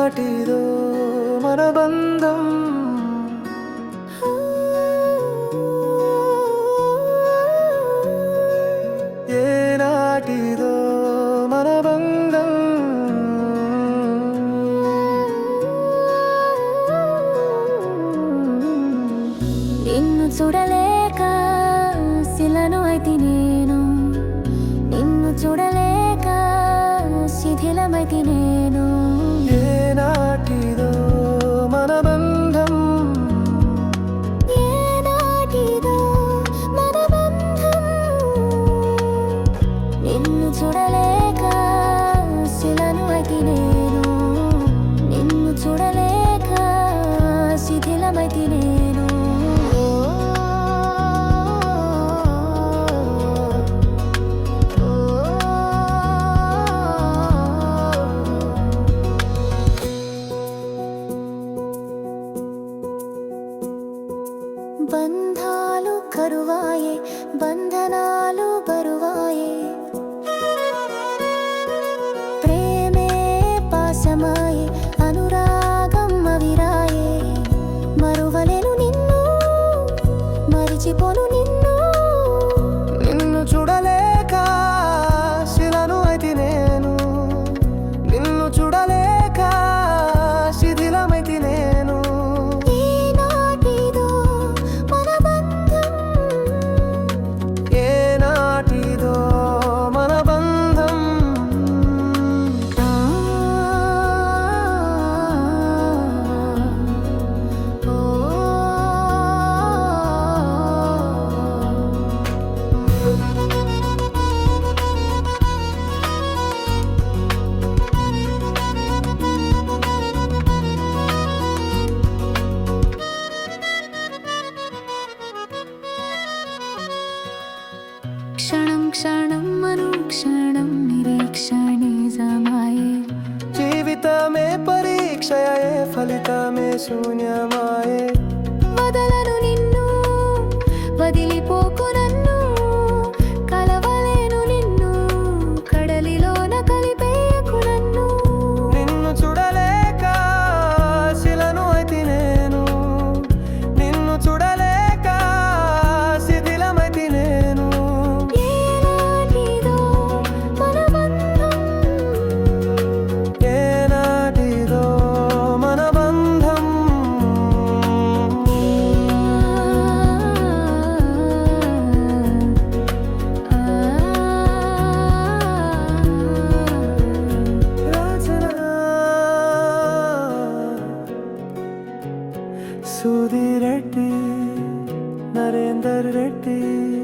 ఏనాటిదో మన బంధం. ఏ నాటిదో మన బంధం. నిన్ను చూడలేక శిలను అయితే నేను. నిన్ను చూడలేక శిథిలమైతే నేను. మన బంధం బంధాలు కరువాయే బంధనా క్షణం మనుక్షణం నిరీక్షణే జమాయే. జీవితమే పరీక్షయే ఫలితమే శూన్యమాయే. சுதி ரெட்டி நரேந்தர் ரெட்டி.